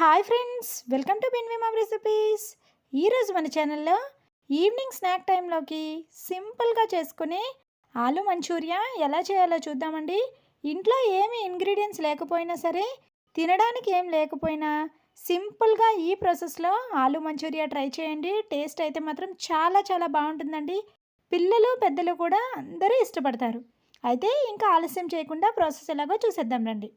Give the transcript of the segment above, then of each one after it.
Hi friends welcome to బిన్విమామ్ recipes ఈరోజు మన ఛానల్లో ఈవినింగ్ స్నాక్ టైంలోకి సింపుల్గా చేసుకునే ఆలు మంచూరియా ఎలా చేయాలో చూద్దామండి. ఇంట్లో ఏమి ఇంగ్రీడియంట్స్ లేకపోయినా సరే తినడానికి ఏం లేకపోయినా సింపుల్గా ఈ ప్రాసెస్లో ఆలు మంచూరియా ట్రై చేయండి. టేస్ట్ అయితే మాత్రం చాలా చాలా బాగుంటుందండి. పిల్లలు పెద్దలు కూడా అందరూ ఇష్టపడతారు. అయితే ఇంకా ఆలస్యం చేయకుండా ప్రాసెస్ ఎలాగో చూసేద్దాం రండి.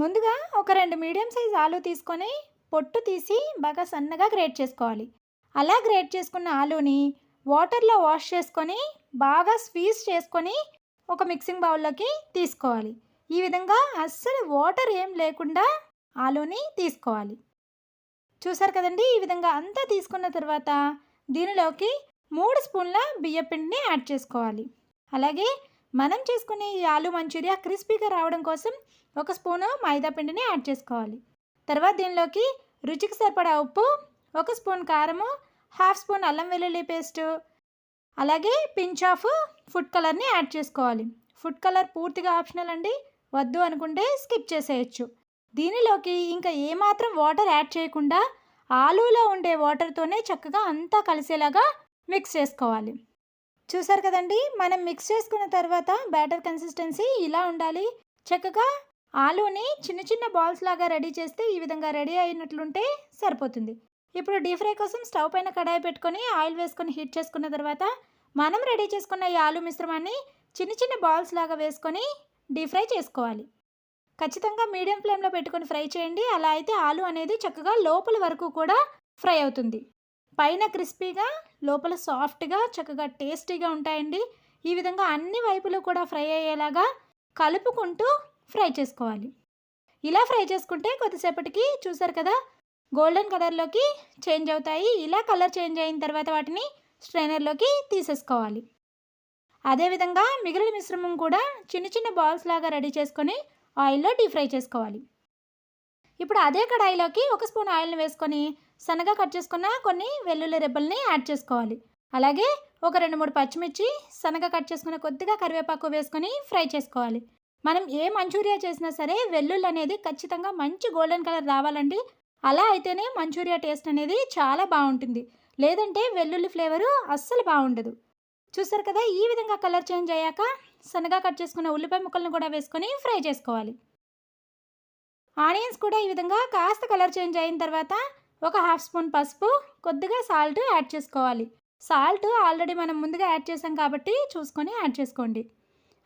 ముందుగా ఒక రెండు మీడియం సైజ్ ఆలు తీసుకొని పొట్టు తీసి బాగా సన్నగా గ్రేట్ చేసుకోవాలి. అలా గ్రేట్ చేసుకున్న ఆలుని వాటర్లో వాష్ చేసుకొని బాగా స్వీజ్ చేసుకొని ఒక మిక్సింగ్ బౌల్లోకి తీసుకోవాలి. ఈ విధంగా అస్సలు వాటర్ ఏం లేకుండా ఆలుని తీసుకోవాలి. చూసారు కదండి ఈ విధంగా అంతా తీసుకున్న తర్వాత దీనిలోకి మూడు స్పూన్ల బియ్యపిండిని యాడ్ చేసుకోవాలి. అలాగే మనం చేసుకునే ఈ ఆలు మంచూరియా క్రిస్పీగా రావడం కోసం ఒక స్పూను మైదా పిండిని యాడ్ చేసుకోవాలి. తర్వాత దీనిలోకి రుచికి సరిపడా ఉప్పు ఒక స్పూన్ కారము హాఫ్ స్పూన్ అల్లం వెల్లుల్లి పేస్టు అలాగే పించ్ ఆఫ్ ఫుడ్ కలర్ని యాడ్ చేసుకోవాలి. ఫుడ్ కలర్ పూర్తిగా ఆప్షనల్ అండి. వద్దు అనుకుంటే స్కిప్ చేసేయచ్చు. దీనిలోకి ఇంకా ఏమాత్రం వాటర్ యాడ్ చేయకుండా ఆలూలో ఉండే వాటర్తోనే చక్కగా అంతా కలిసేలాగా మిక్స్ చేసుకోవాలి. చూసారు కదండి? మనం మిక్స్ చేసుకున్న తర్వాత బ్యాటర్ కన్సిస్టెన్సీ ఇలా ఉండాలి. చక్కగా ఆలూని చిన్న చిన్న బాల్స్ లాగా రెడీ చేస్తే ఈ విధంగా రెడీ అయినట్లుంటే సరిపోతుంది. ఇప్పుడు డీప్ ఫ్రై కోసం స్టవ్ పైన కడాయి పెట్టుకొని ఆయిల్ వేసుకొని హీట్ చేసుకున్న తర్వాత మనం రెడీ చేసుకున్న ఈ ఆలు మిశ్రమాన్ని చిన్న చిన్న బాల్స్ లాగా వేసుకొని డీప్ ఫ్రై చేసుకోవాలి. ఖచ్చితంగా మీడియం ఫ్లేమ్లో పెట్టుకొని ఫ్రై చేయండి. అలా అయితే ఆలు అనేది చక్కగా లోపల వరకు కూడా ఫ్రై అవుతుంది. పైన క్రిస్పీగా లోపల సాఫ్ట్గా చక్కగా టేస్టీగా ఉంటాయండి. ఈ విధంగా అన్ని వైపులు కూడా ఫ్రై అయ్యేలాగా కలుపుకుంటూ ఫ్రై చేసుకోవాలి. ఇలా ఫ్రై చేసుకుంటే కొద్దిసేపటికి చూసారు కదా గోల్డెన్ కలర్లోకి చేంజ్ అవుతాయి. ఇలా కలర్ చేంజ్ అయిన తర్వాత వాటిని స్ట్రైనర్లోకి తీసేసుకోవాలి. అదేవిధంగా మిగిలిన మిశ్రమం కూడా చిన్న చిన్న బాల్స్ లాగా రెడీ చేసుకొని ఆయిల్లో డీప్ ఫ్రై చేసుకోవాలి. ఇప్పుడు అదే కడాయిలోకి ఒక స్పూన్ ఆయిల్ని వేసుకొని సన్నగా కట్ చేసుకున్న కొన్ని వెల్లుల్లి రెబ్బల్ని యాడ్ చేసుకోవాలి. అలాగే ఒక రెండు మూడు పచ్చిమిర్చి సన్నగా కట్ చేసుకున్న కొద్దిగా కరివేపాకు వేసుకొని ఫ్రై చేసుకోవాలి. మనం ఏ మంచూరియా చేసినా సరే వెల్లుల్లి అనేది ఖచ్చితంగా మంచి గోల్డెన్ కలర్ రావాలండి. అలా అయితేనే మంచూరియా టేస్ట్ అనేది చాలా బాగుంటుంది. లేదంటే వెల్లుల్లి ఫ్లేవరు అస్సలు బాగుండదు. చూసారు కదా ఈ విధంగా కలర్ చేంజ్ అయ్యాక సన్నగా కట్ చేసుకున్న ఉల్లిపాయ ముక్కలను కూడా వేసుకొని ఫ్రై చేసుకోవాలి. ఆనియన్స్ కూడా ఈ విధంగా కాస్త కలర్ చేంజ్ అయిన తర్వాత ఒక హాఫ్ స్పూన్ పసుపు కొద్దిగా సాల్ట్ యాడ్ చేసుకోవాలి. సాల్ట్ ఆల్రెడీ మనం ముందుగా యాడ్ చేసాం కాబట్టి చూసుకొని యాడ్ చేసుకోండి.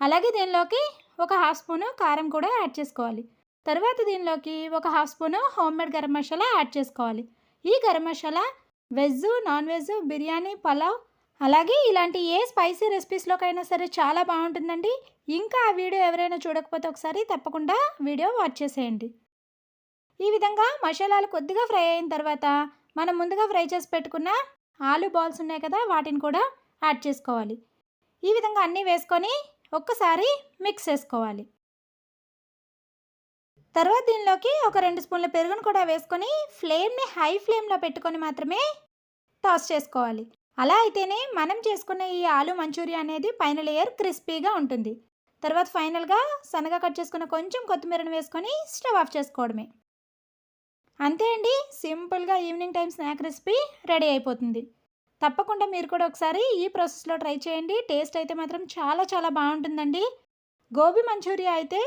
అలాగే దీనిలోకి ఒక హాఫ్ స్పూను కారం కూడా యాడ్ చేసుకోవాలి. తర్వాత దీనిలోకి ఒక half spoon home made garam masala add చేసుకోవాలి. ఈ garam masala veg non veg biryani pulao అలాగే ఇలాంటి ఏ స్పైసీ రెసిపీస్లోకైనా సరే చాలా బాగుంటుందండి. ఇంకా ఆ వీడియో ఎవరైనా చూడకపోతే ఒకసారి తప్పకుండా వీడియో వాచ్ చేసేయండి. ఈ విధంగా మసాలాలు కొద్దిగా ఫ్రై అయిన తర్వాత మనం ముందుగా ఫ్రై చేసి పెట్టుకున్న ఆలు బాల్స్ ఉన్నాయి కదా వాటిని కూడా యాడ్ చేసుకోవాలి. ఈ విధంగా అన్నీ వేసుకొని ఒక్కసారి మిక్స్ చేసుకోవాలి. తర్వాత దీనిలోకి ఒక రెండు స్పూన్ల పెరుగును కూడా వేసుకొని ఫ్లేమ్ని హై ఫ్లేమ్లో పెట్టుకొని మాత్రమే టాస్ చేసుకోవాలి. అలా అయితేనే మనం చేసుకున్న ఈ ఆలు మంచూరియా అనేది పైన లేయర్ క్రిస్పీగా ఉంటుంది. తర్వాత ఫైనల్గా సన్నగా కట్ చేసుకున్న కొంచెం కొత్తిమీరను వేసుకొని స్టవ్ ఆఫ్ చేసుకోవడమే. అంతే అండి. సింపుల్గా evening time snack recipe ready అయిపోతుంది. తప్పకుండా మీరు కూడా ఒకసారి ఈ ప్రాసెస్లో ట్రై చేయండి. టేస్ట్ అయితే మాత్రం చాలా చాలా బాగుంటుందండి. గోబీ మంచూరియా అయితే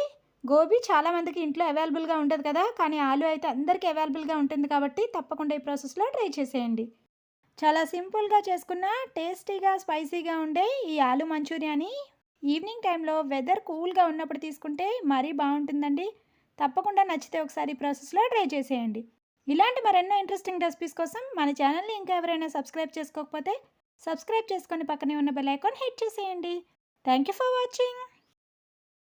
గోబీ చాలామందికి ఇంట్లో అవైలబుల్గా ఉంటుంది కదా. కానీ ఆలు అయితే అందరికీ అవైలబుల్గా ఉంటుంది కాబట్టి తప్పకుండా ఈ ప్రాసెస్లో ట్రై చేసేయండి. చాలా సింపుల్గా చేసుకున్న టేస్టీగా స్పైసీగా ఉండే ఈ ఆలు మంచూరియాని ఈవినింగ్ టైంలో వెదర్ కూల్గా ఉన్నప్పుడు తీసుకుంటే మరీ బాగుంటుందండి. తప్పకుండా నచ్చితే ఒకసారి ప్రాసెస్లో ట్రై చేసేయండి. ఇలాంటి మరెన్నో ఇంట్రెస్టింగ్ రెసిపీస్ కోసం మన ఛానల్ని ఇంకా ఎవరైనా సబ్స్క్రైబ్ చేసుకోకపోతే సబ్స్క్రైబ్ చేసుకొని పక్కనే ఉన్న బెల్ ఐకాన్ హిట్ చేసేయండి. Thank you for watching